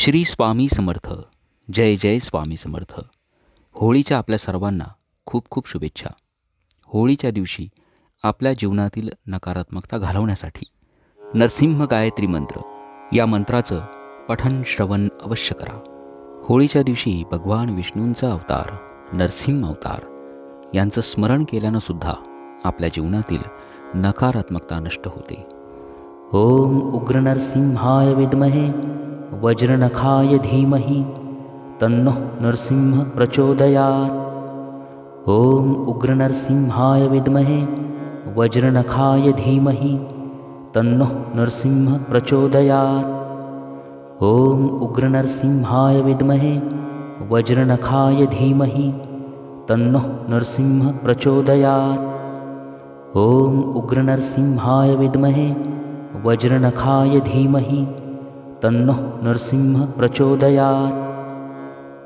श्री स्वामी समर्थ. जय जय स्वामी समर्थ. होळीच्या आपल्या सर्वांना खूप खूप शुभेच्छा. होळीच्या दिवशी आपल्या जीवनातील नकारात्मकता घालवण्यासाठी नरसिंह गायत्री मंत्र या मंत्राचं पठन श्रवण अवश्य करा. होळीच्या दिवशी भगवान विष्णूंचा अवतार नरसिंह अवतार यांचं स्मरण केल्यानं सुद्धा आपल्या जीवनातील नकारात्मकता नष्ट होते. ओम उग्र नरसिंहाय विद्महे वज्रनखाय धीमहि तन्नः नरसिंह प्रचोदयात्। ॐ उग्रनरसिंहाय विद्महे वज्रनखाय धीमहि तन्नः नरसिंह प्रचोदयात्। ॐ उग्रनरसिंहाय विद्महे वज्रनखाय धीमहि तन्नः नरसिंह प्रचोदयात्। ॐ उग्रनरसिंहाय विद्महे वज्रनखाय धीमहि तन्नः नरसिंह प्रचोदयात्।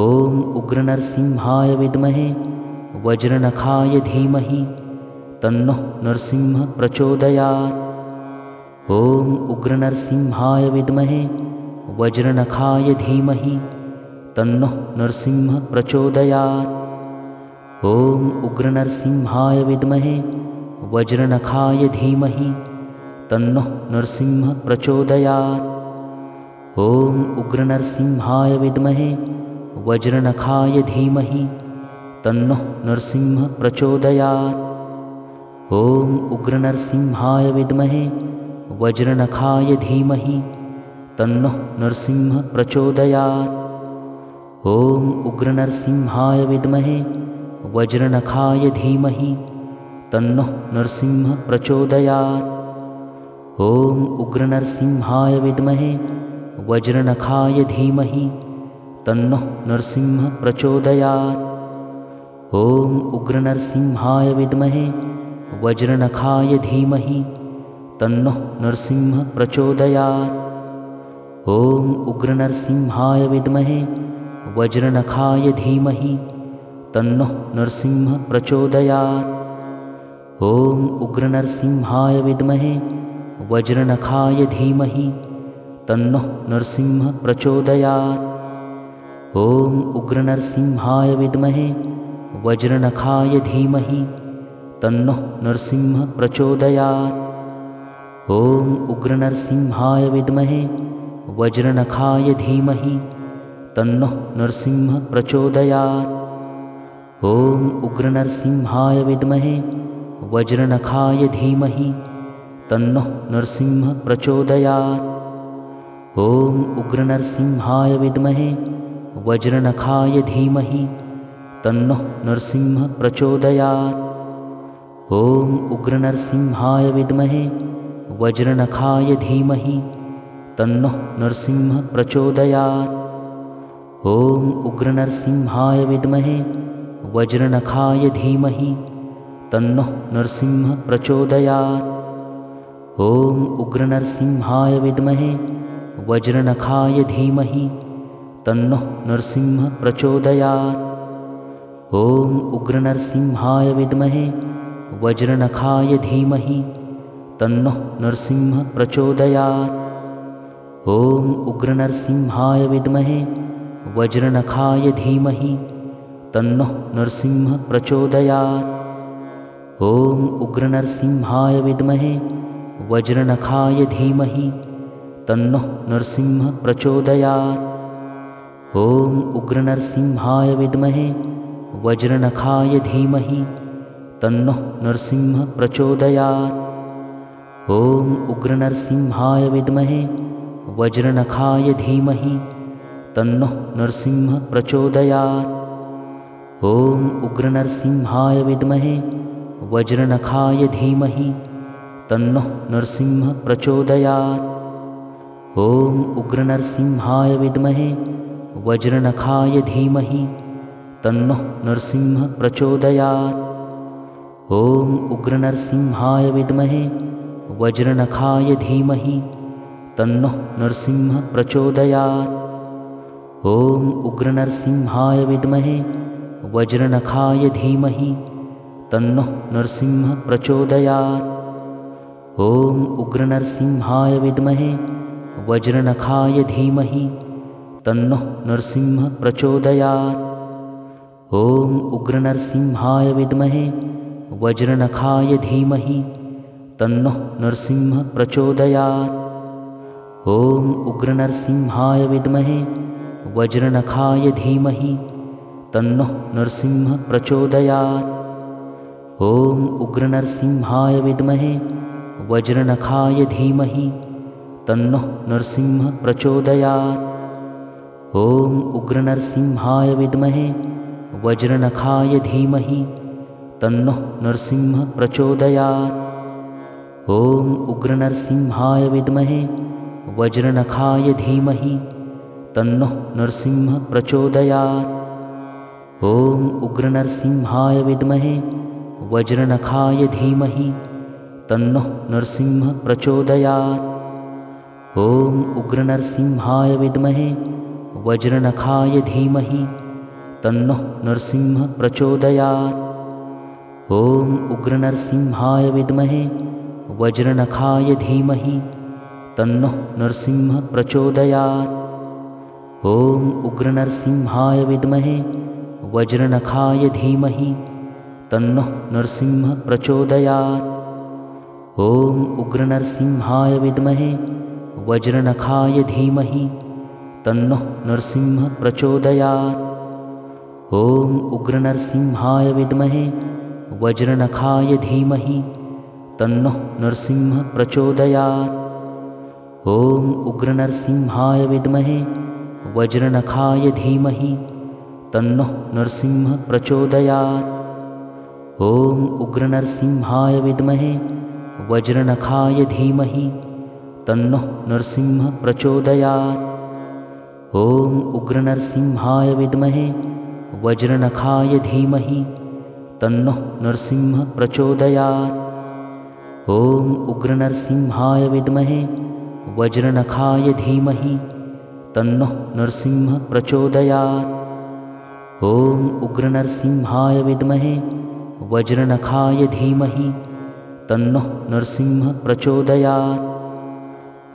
ॐ उग्रनरसिंहाय विद्महे वज्रनखाय धीमहि तन्नः नरसिंह प्रचोदयात्। ॐ उग्रनरसिंहाय विद्महे वज्रनखाय धीमहि तन्नः नरसिंह प्रचोदयात्। ॐ उग्रनरसिंहाय विद्महे वज्रनखाय धीमहि तन्नः नरसिंह प्रचोदयात् ॐ उग्रनरसिंहाय विद्महे वज्रनखाय धीमहि तन्नः नरसिंह प्रचोदयात्। ॐ उग्रनरसिंहाय विद्महे वज्रनखाय धीमहि तन्नः नरसिंह प्रचोदयात्। ॐ उग्रनरसिंहाय विद्महे वज्रनखाय धीमहि तन्नः नरसिंह प्रचोदयात्। ॐ उग्रनरसिंहाय विद्महे वज्रनखाय धीमहि तन्नः नरसिंह प्रचोदयात्। ॐ उग्रनरसिंहाय विद्महे वज्रनखाय धीमहि तन्नः नरसिंह प्रचोदयात्। ॐ उग्रनरसिंहाय विद्महे वज्रनखाय धीमहि तन्नः नरसिंह प्रचोदयात्। ॐ उग्रनरसिंहाय विद्महे वज्रनखाय धीमहि तन्नः नरसिंह प्रचोदयात्। ॐ उग्रनरसिंहाय विद्महे वज्रनखाय धीमहि तन्नः नरसिंह प्रचोदयात्। ॐ उग्रनरसिंहाय विद्महे वज्रनखाय धीमहि तन्नः नरसिंह प्रचोदयात्। ॐ उग्रनरसिंहाय विद्महे वज्रनखाय धीमहि तन्नः नरसिंह प्रचोदयात् ॐ उग्रनरसिंहाय विद्महे वज्रनखाय धीमहि तन्नः नरसिंह प्रचोदयात्। ॐ उग्रनरसिंहाय विद्महे वज्रनखाय धीमहि तन्नः नरसिंह प्रचोदयात्। ॐ उग्रनरसिंहाय विद्महे वज्रनखाय धीमहि तन्नः नरसिंह प्रचोदयात्। ॐ उग्रनरसिंहाय विद्महे वज्रनखाय धीमहि तन्नः नरसिंह प्रचोदयात्। ॐ उग्रनरसिंहाय विद्महे वज्रनखाय धीमहि तन्नः नरसिंह प्रचोदयात्। ॐ उग्रनरसिंहाय विद्महे वज्रनखाय धीमहि तन्नः नरसिंह प्रचोदयात्। ॐ उग्रनरसिंहाय विद्महे वज्रनखाय धीमहि तन्नः नरसिंह प्रचोदयात्। ॐ उग्रनरसिंहाय विद्महे वज्रनखाय धीमहि तन्नः नरसिंह प्रचोदयात्। ॐ उग्रनरसिंहाय विद्महे वज्रनखाय धीमहि तन्नः नरसिंह प्रचोदयात्। ॐ उग्रनरसिंहाय विद्महे वज्रनखाय धीमहि तन्नः नरसिंह प्रचोदयात् ॐ उग्रनरसिंहाय विद्महे वज्रनखाय धीमहि तन्नः नरसिंह प्रचोदयात्। ॐ उग्रनरसिंहाय विद्महे वज्रनखाय धीमहि तन्नः नरसिंह प्रचोदयात्। ॐ उग्रनरसिंहाय विद्महे वज्रनखाय धीमहि तन्नः नरसिंह प्रचोदयात्। ॐ उग्रनरसिंहाय विद्महे वज्रनखाय धीमहि तन्नः नरसिंहः प्रचोदयात्। ॐ उग्रनरसिंहाय विद्महे वज्रनखाय धीमहि तन्नः नरसिंहः प्रचोदयात्। ॐ उग्रनरसिंहाय विद्महे वज्रनखाय धीमहि तन्नः नरसिंहः प्रचोदयात्। ॐ उग्रनरसिंहाय विद्महे वज्रनखाय धीमहि तन्नः नरसिंहः प्रचोदयात्। ॐ उग्रनरसिंहाय विद्महे वज्रनखाय धीमहि तन्नः नरसिंहः प्रचोदयात्। ॐ उग्रनरसिंहाय विद्महे वज्रनखाय धीमहि तन्नः नरसिंहः प्रचोदयात्। ॐ उग्रनरसिंहाय विद्महे वज्रनखाय धीमहि तन्नः नरसिंहः प्रचोदयात् ॐ उग्रनरसिंहाय विद्महे वज्रनखाय धीमहि तन्नः नरसिंहः प्रचोदयात्। ॐ उग्रनरसिंहाय विद्महे वज्रनखाय धीमहि तन्नः नरसिंहः प्रचोदयात्। ॐ उग्रनरसिंहाय विद्महे वज्रनखाय धीमहि तन्नः नरसिंहः प्रचोदयात्। ॐ उग्रनरसिंहाय विद्महे वज्रनखाय धीमहि तन्नः नरसिंहः प्रचोदयात्। ॐ उग्रनरसिंहाय विद्महे वज्रनखाय धीमहि तन्नः नरसिंहः प्रचोदयात्। ॐ उग्रनरसिंहाय विद्महे वज्रनखाय धीमहि तन्नः नरसिंहः प्रचोदयात्। ॐ उग्रनरसिंहाय विद्महे वज्रनखाय धीमहि तन्नः नरसिंहः प्रचोदयात्। ॐ उग्रनरसिंहाय विद्महे वज्रनखाय धीमहि तन्नः नरसिंहः प्रचोदयात्। ॐ उग्रनरसिंहाय विद्महे वज्रनखाय धीमहि तन्नः नरसिंहः प्रचोदयात्। ॐ उग्रनरसिंहाय विद्महे वज्रनखाय धीमहि तन्नः नरसिंहः प्रचोदयात्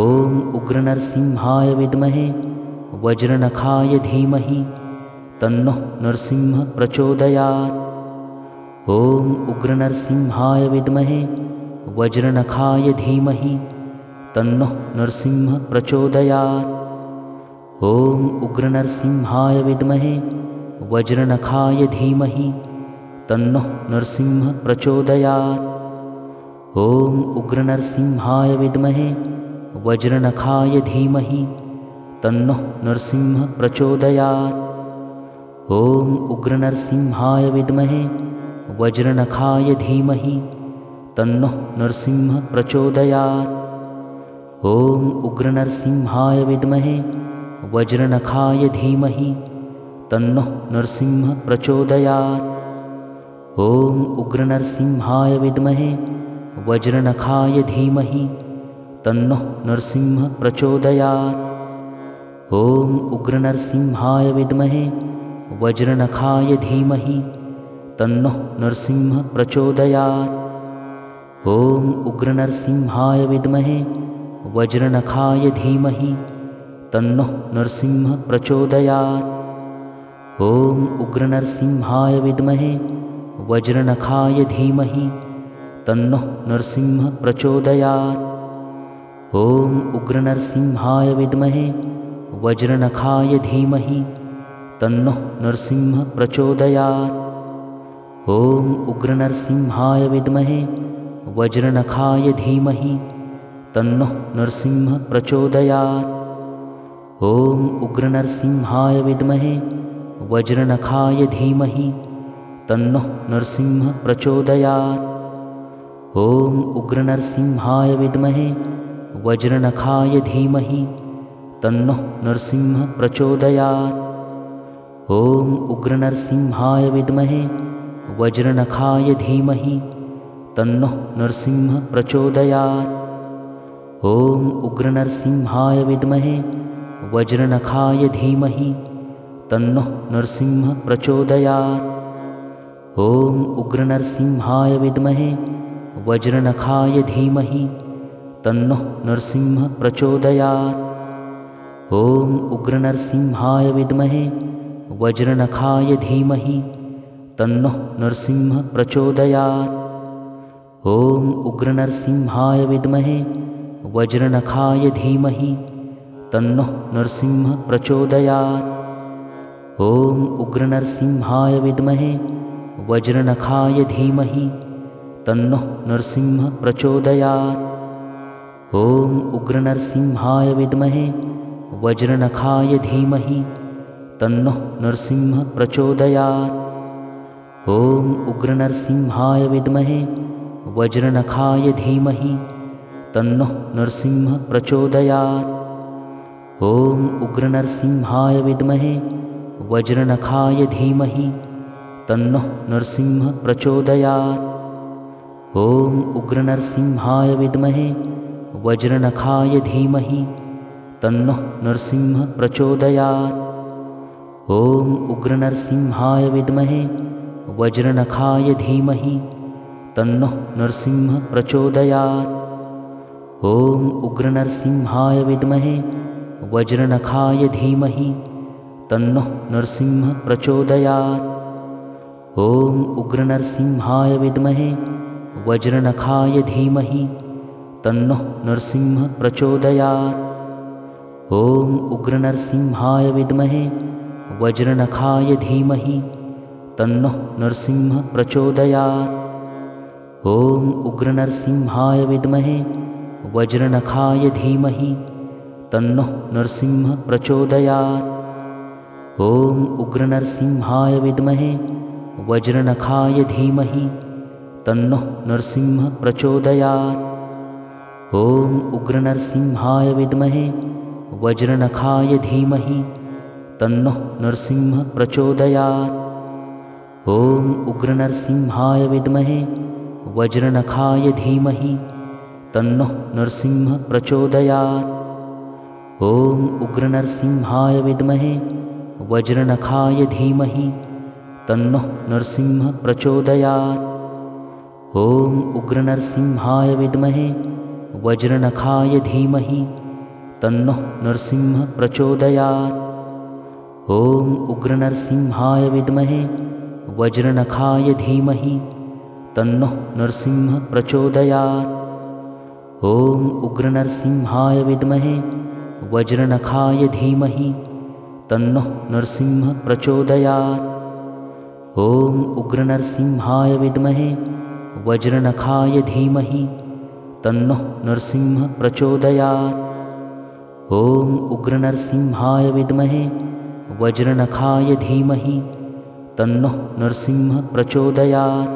ॐ उग्रनरसिंहाय विद्महे वज्रनखाय धीमहि तन्नः नरसिंहः प्रचोदयात्। ॐ उग्रनरसिंहाय विद्महे वज्रनखाय धीमहि तन्नः नरसिंहः प्रचोदयात्। ॐ उग्रनरसिंहाय विद्महे वज्रनखाय धीमहि तन्नः नरसिंहः प्रचोदयात्। ॐ उग्रनरसिंहाय विद्महे वज्रनखाय धीमहि तन्नः नरसिंहः प्रचोदयात्। ॐ उग्रनरसिंहाय विद्महे वज्रनखाय धीमहि तन्नः नरसिंहः प्रचोदयात्। ॐ उग्रनरसिंहाय विद्महे वज्रनखाय धीमहि तन्नः नरसिंहः प्रचोदयात्। ॐ उग्रनरसिंहाय विद्महे वज्रनखाय धीमहि तन्नः नरसिंहः प्रचोदयात्। ॐ उग्रनरसिंहाय विद्महे वज्रनखाय धीमहि तन्नः नरसिंहः प्रचोदयात्। ॐ उग्रनरसिंहाय विद्महे वज्रनखाय धीमहि तन्नः नरसिंहः प्रचोदयात्। ॐ उग्रनरसिंहाय विद्महे वज्रनखाय धीमहि तन्नः नरसिंहः प्रचोदयात् ॐ उग्रनरसिंहाय विद्महे वज्रनखाय धीमहि तन्नः नरसिंहः प्रचोदयात्। ॐ उग्रनरसिंहाय विद्महे वज्रनखाय धीमहि तन्नः नरसिंहः प्रचोदयात्। ॐ उग्रनरसिंहाय विद्महे वज्रनखाय धीमहि तन्नः नरसिंहः प्रचोदयात्। ॐ उग्रनरसिंहाय विद्महे वज्रनखाय धीमहि तन्नः नरसिंहः प्रचोदयात्। ॐ उग्रनरसिंहाय विद्महे वज्रनखाय धीमहि तन्नः नरसिंहः प्रचोदयात्। ॐ उग्रनरसिंहाय विद्महे वज्रनखाय धीमहि तन्नः नरसिंहः प्रचोदयात्। ॐ उग्रनरसिंहाय विद्महे वज्रनखाय धीमहि तन्नः नरसिंहः प्रचोदयात्। ॐ उग्रनरसिंहाय विद्महे वज्रनखाय धीमहि तन्नः नरसिंह प्रचोदयात्। ॐ उग्रनरसिंहाय विद्महे वज्रनखाय धीमहि तन्नः नरसिंह प्रचोदयात्। ॐ उग्रनरसिंहाय विद्महे वज्रनखाय धीमहि तन्नः नरसिंह प्रचोदयात् ॐ उग्रनरसिंहाय विद्महे वज्रनखाय धीमहि तन्नः नरसिंह प्रचोदयात्। ॐ उग्रनरसिंहाय विद्महे वज्रनखाय धीमहि तन्नः नरसिंह प्रचोदयात्। ॐ उग्रनरसिंहाय विद्महे वज्रनखाय धीमहि तन्नः नरसिंह प्रचोदयात्। ॐ उग्रनरसिंहाय विद्महे वज्रनखाय धीमहि तन्नः नरसिंह प्रचोदयात्। ॐ उग्रनरसिंहाय विद्महे वज्रनखाय धीमहि तन्नः नरसिंह प्रचोदयात्। ॐ उग्रनरसिंहाय विद्महे वज्रनखाय धीमहि तन्नः नरसिंह प्रचोदयात्। ॐ उग्रनरसिंहाय विद्महे वज्रनखाय धीमहि तन्नः नरसिंह प्रचोदयात्। ॐ उग्रनरसिंहाय विद्महे वज्रनखाय धीमहि तन्नः नरसिंह प्रचोदयात्। ॐ उग्रनरसिंहाय विद्महे वज्रनखाय धीमहि तन्नः नरसिंह प्रचोदयात्। ॐ उग्रनरसिंहाय विद्महे वज्रनखाय धीमहि तन्नः नरसिंह प्रचोदयात् ॐ उग्रनरसिंहाय विद्महे वज्रनखाय धीमहि तन्नः नरसिंह प्रचोदयात्। ॐ उग्रनरसिंहाय विद्महे वज्रनखाय धीमहि तन्नः नरसिंह प्रचोदयात्। ॐ उग्रनरसिंहाय विद्महे वज्रनखाय धीमहि तन्नः नरसिंह प्रचोदयात्। ॐ उग्रनरसिंहाय विद्महे वज्रनखाय धीमहि तन्नः नरसिंह प्रचोदयात्। ॐ उग्रनरसिंहाय विद्महे वज्रनखाय धीमहि तन्नः नरसिंह प्रचोदयात्। ॐ उग्रनरसिंहाय विद्महे वज्रनखाय धीमहि तन्नः नरसिंह प्रचोदयात्। ॐ उग्रनरसिंहाय विद्महे वज्रनखाय धीमहि तन्नः नरसिंह प्रचोदयात्। ॐ उग्रनरसिंहाय विद्महे वज्रनखाय धीमहि तन्नः नरसिंह प्रचोदयात्।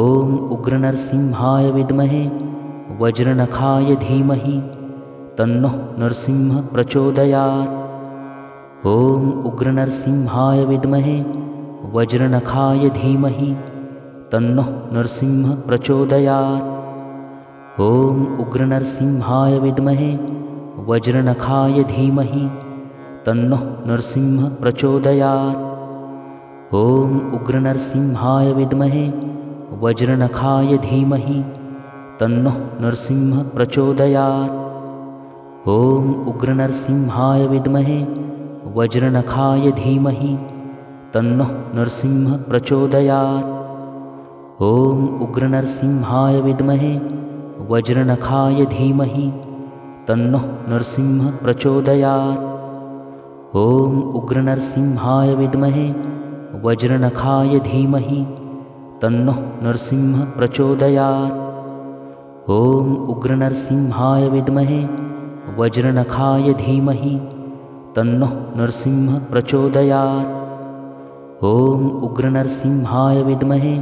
ॐ उग्रनरसिंहाय विद्महे वज्रनखाय धीमहि तन्नः नरसिंह प्रचोदयात्। ॐ उग्रनरसिंहाय विद्महे वज्रनखाय धीमहि तन्नः नरसिंह प्रचोदयात् ॐ उग्रनरसिंहाय विद्महे वज्रनखाय धीमहि तन्नः नरसिंह प्रचोदयात्। ॐ उग्रनरसिंहाय विद्महे वज्रनखाय धीमहि तन्नः नरसिंह प्रचोदयात्। ॐ उग्रनरसिंहाय विद्महे वज्रनखाय धीमहि तन्नः नरसिंह प्रचोदयात्। ॐ उग्रनरसिंहाय विद्महे वज्रनखाय धीमहि तन्नः नरसिंह प्रचोदयात्। ॐ उग्रनरसिंहाय विद्महे वज्रनखाय धीमहि तन्नः नरसिंह प्रचोदयात्। ॐ उग्रनरसिंहाय विद्महे वज्रनखाय धीमहि तन्नः नरसिंह प्रचोदयात्। ॐ उग्रनरसिंहाय विद्महे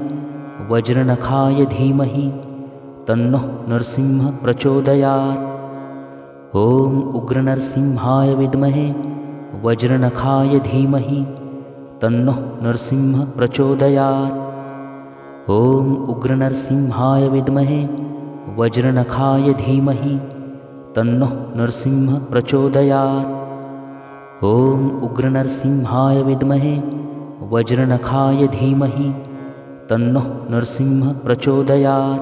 वज्रनखाय धीमहि तन्नः नरसिंह प्रचोदयात्। ॐ उग्रनरसिंहाय विद्महे वज्रनखाय धीमहि तन्नः नरसिंह प्रचोदयात्। ॐ उग्रनरसिंहाय विद्महे वज्रनखाय धीमहि तन्नः नरसिंह प्रचोदयात्। ॐ उग्रनरसिंहाय विद्महे वज्रनखाय धीमहि तन्नः नरसिंह प्रचोदयात्